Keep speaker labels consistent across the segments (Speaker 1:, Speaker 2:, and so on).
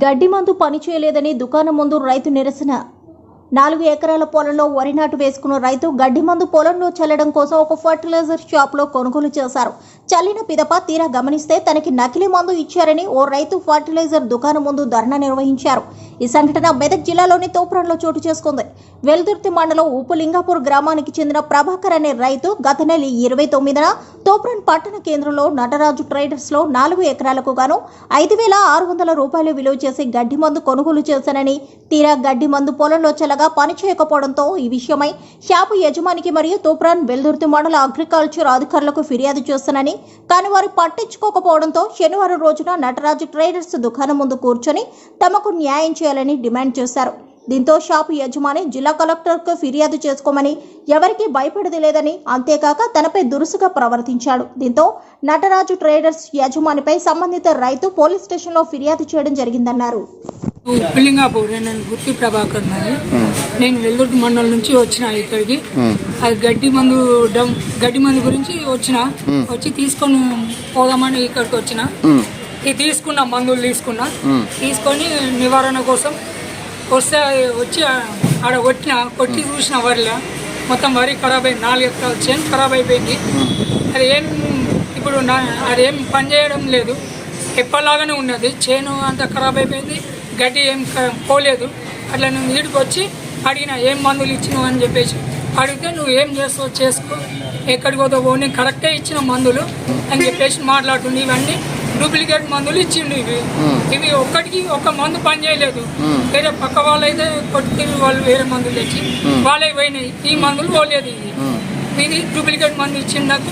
Speaker 1: గడ్డి మందు పనిచేయలేదని దుకాణం ముందు రైతు నిరసన. నాలుగు ఎకరాల పొలంలో వరి నాటు వేసుకున్న రైతు గడ్డి మందు పొలంలో చల్లడం కోసం ఒక ఫర్టిలైజర్ షాప్లో కొనుగోలు చేశారు. చల్లిన పిదప తీరా గమనిస్తే తనకి నకిలీ మందు ఇచ్చారని ఓ రైతు ఫర్టిలైజర్ దుకాణం ముందు ధర్నా నిర్వహించారు. ఈ సంఘటన మెదక్ జిల్లాలోని తోపురంలో చోటు చేసుకుంది. వెల్దుర్తి మండలం ఉప్పులింగాపూర్ గ్రామానికి చెందిన ప్రభాకర్ అనే రైతు గత నెల ఇరవై తొమ్మిదిన తోపురం పట్టణ కేంద్రంలో నటరాజు ట్రేడర్స్లో నాలుగు ఎకరాలకు గాను ఐదు వేల ఆరు వందల రూపాయలు విలువ చేసి గడ్డి మందు కొనుగోలు చేశానని తీరా గడ్డి మందు పొలంలో చల్లగా పనిచేయకపోవడంతో ఈ విషయమై షాపు యజమానికి మరియు తోపురాన్ వెల్దుర్తి మండల అగ్రికల్చర్ అధికారులకు ఫిర్యాదు చేస్తానని కానీ వారు పట్టించుకోకపోవడంతో శనివారం రోజున నటరాజు ట్రేడర్స్ దుకాణం ముందు కూర్చొని తమకు న్యాయం చేయాలని డిమాండ్ చేశారు. దీంతో షాపు యజమాని జిల్లా కలెక్టర్కు ఫిర్యాదు చేసుకోమని ఎవరికీ భయపడది లేదని అంతేకాక తనపై దురుసుగా ప్రవర్తించాడు. దీంతో నటరాజు ట్రేడర్స్ యజమానిపై సంబంధిత రైతు పోలీస్ స్టేషన్లో ఫిర్యాదు చేయడం జరిగిందన్నారు.
Speaker 2: నేను గుర్తి ప్రభాకర్ నాది నేను వెల్లుర్తి మండలం నుంచి వచ్చిన ఇక్కడికి. అది గడ్డి మందు డమ్ గడ్డి మందు గురించి వచ్చిన వచ్చి తీసుకొని పోదామని ఇక్కడికి వచ్చిన. ఇది తీసుకున్నా మందులు తీసుకున్నా. తీసుకొని నివారణ కోసం వస్తే వచ్చి ఆడ కొట్టిన కొట్టి చూసిన వరిలో మొత్తం వరి ఖరాబ్ అయింది నాలుగు ఎకరాలు చేను ఖరాబ్ అయిపోయింది అది ఏం ఇప్పుడు నా అదేం పని చేయడం లేదు. ఎప్పటిలాగానే ఉన్నది. చేను అంతా ఖరాబ్ అయిపోయింది గడ్డి ఏం పోలేదు. అట్లా నేను వీడికి వచ్చి అడిగిన ఏం మందులు ఇచ్చినావు అని చెప్పేసి అడిగితే నువ్వు ఏం చేస్తావు చేసుకో. ఎక్కడికి పోతావు. నేను కరెక్టే ఇచ్చిన మందులు అని చెప్పేసి మాట్లాడుతుంది ఇవన్నీ డూప్లికేట్ మందులు ఇచ్చిండు ఇవి. ఇవి ఒక్కటికి ఒక్క మందు పని చేయలేదు వేరే పక్క వాళ్ళు అయితే కొట్టి వాళ్ళు వేరే మందులు తెచ్చి వాళ్ళే పోయినాయి. ఈ మందులు పోలేదు ఇది ఇది డూప్లికేట్ మందు ఇచ్చింది నాకు.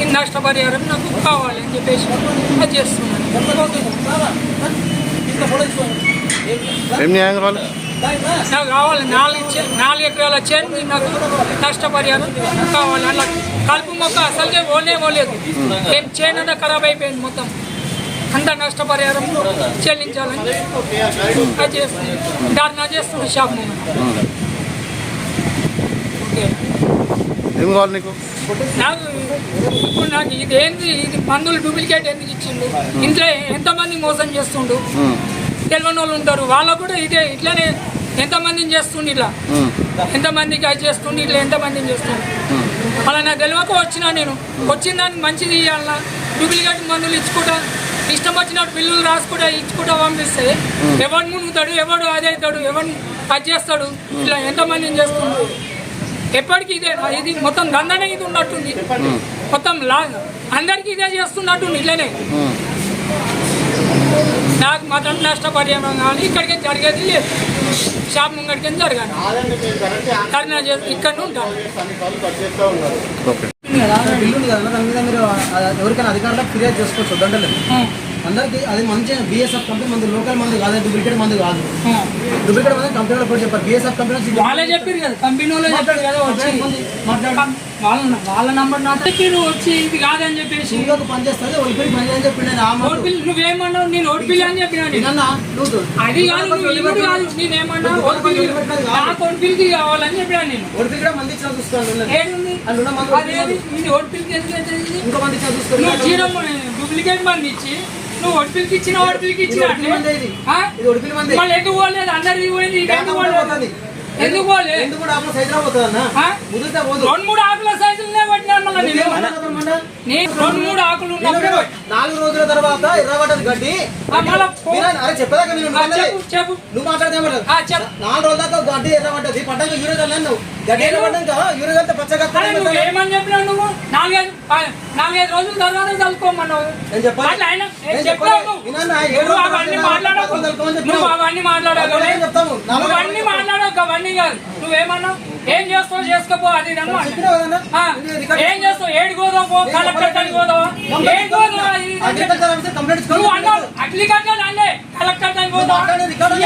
Speaker 2: ఈ నష్టపరిహారం నాకు కావాలి అని చెప్పేసి అది చేస్తున్నాను నాకు కావాలి. నాలుగు నాలుగు ఎకరాల చేను నాకు నష్టపరిహారం కావాలి. అలా కలుపు మొక్క అసలుకే పోలే పోలేదు. ఏం చేను ఖరాబ్ అయిపోయింది మొత్తం. అంత నష్టపరిహారం చెల్లించాలని అది చేస్తుంది. ధర్నా చేస్తుంది షాప్
Speaker 3: ఏం కావాలి నీకు?
Speaker 2: నాకు ఇప్పుడు నాకు ఇది ఏంది? ఇది మందులు డూప్లికేట్ ఎందుకు ఇచ్చిండు? ఇంట్లో ఎంతమంది మోసం చేస్తుండు? తెలియని వాళ్ళు ఉంటారు. వాళ్ళకు కూడా ఇదే ఇట్లానే ఎంతమందిని చేస్తుండు ఇట్లా? ఎంతమందికి అది చేస్తుండు? ఇట్లా ఎంతమందిని చేస్తుండు? అలా నాకు తెలియక వచ్చినా నేను. వచ్చిన దానికి మంచిది ఇవ్వాలన్నా డూప్లికేట్ మందులు ఇచ్చుకుంటా ఇష్టం వచ్చినట్టు బిల్లులు రాసుకుంటా ఇచ్చుకుంటా పంపిస్తే ఎవడు మునుగుతాడు ఎవడు అది అవుతాడు ఎవడు అది చేస్తాడు. ఇట్లా ఎంతమందిని చేస్తుండు ఎప్పటికీ ఇదే ఇది మొత్తం దందనే ఇది ఉన్నట్టుంది. మొత్తం లా అందరికీ ఇదే చేస్తున్నట్టుంది ఇట్లనే నాకు మాత్రం నష్టపరిహారం కావాలి. ఇక్కడికి జరిగేది లేదు. షాప్ ముంగడికి జరగాలి. ధర్నా చేసి ఇక్కడ ఉంటాను.
Speaker 3: ఓకే
Speaker 4: ఉంది కదా దాని మీద మీరు ఎవరికైనా అధికారులకు ఫిర్యాదు చేసుకోవచ్చు దండలేదు అందరికి అది మంచి బిఎస్ఎఫ్ కంపెనీ మంది లోకల్ మంది కాదు డూప్లికేట్ మంది కాదు. డూప్లికేట్ మంది కంపెనీలో కూడా చెప్పారు. బిఎస్ఎఫ్ కంపెనీ
Speaker 2: వాళ్ళే చెప్పారు. కదా కంపెనీ వాళ్ళే చెప్పారు కదా వాళ్ళ వాళ్ళ నంబర్ నా దగ్గర వచ్చి ఇది కాదని చెప్పేసి
Speaker 4: ఇంకొక పని చేస్తుంది ఒలిపిడి పని అని చెప్పి
Speaker 2: బిల్ నువ్వేమన్నావు? నేను బిల్ అని చెప్పినా అది కాదు నువ్వు ఇల్లు కాదు నేనేమన్నా నాకు ఓట్ బిల్కి కావాలని చెప్పినా నేను?
Speaker 4: మంది
Speaker 2: ఏడుంది
Speaker 4: అందులో మంది
Speaker 2: ఇది ఓట్ బిల్కి ఎందుకు?
Speaker 4: ఇంకో మంది
Speaker 2: జీరో డూప్లికేట్ మంది ఇచ్చి నువ్వు బిల్కి ఇచ్చిన బిల్కి ఇచ్చిన మళ్ళీ ఎందుకు పోలేదు? అందరికి పోయింది ఎందుకు ఎందుకు
Speaker 4: కూడా సైజులో? ముదిరితే పోదు.
Speaker 2: రెండు మూడు ఆకుల సైజులనే పట్టినాను మళ్ళీ నేను.
Speaker 4: ఏమన్నా?
Speaker 2: నేను రెండు మూడు ఆకులు.
Speaker 4: నాలుగు రోజుల తర్వాత ఎర్రబడ్డది గడ్డి అరే చెప్పేదాకా.
Speaker 2: చెప్పు
Speaker 4: నువ్వు నాలుగు రోజుల దాకా గడ్డి ఎర్రబడ్డది పడ్డాక యూరియా చల్లాను నువ్వు గడ్డి ఎర్రబడ్డాక యూరియా చల్లితే పచ్చగా
Speaker 2: ఏమని చెప్పినావు నువ్వు? నాలుగైదు రోజుల తర్వాత చదువుకోమన్నావు.
Speaker 4: నేను చెప్పాలి.
Speaker 2: ఆయన
Speaker 4: చెప్పాలి.
Speaker 2: నువ్వు? అవన్నీ
Speaker 4: చెప్పావు.
Speaker 2: నువ్వు అన్ని మాట్లాడకు అవన్నీ కాదు. నువ్వేమన్నావు? ఏం చేస్తావు? చేసుకోపో అది ఏం చేస్తావు? ఏడు గోదావు కలెక్టర్ ఏడు గోదావా.
Speaker 4: అగ్రికల్చర్
Speaker 2: నువ్వు. అన్నావు అన్నే కలెక్టర్
Speaker 4: మాట్లాడే రికార్డు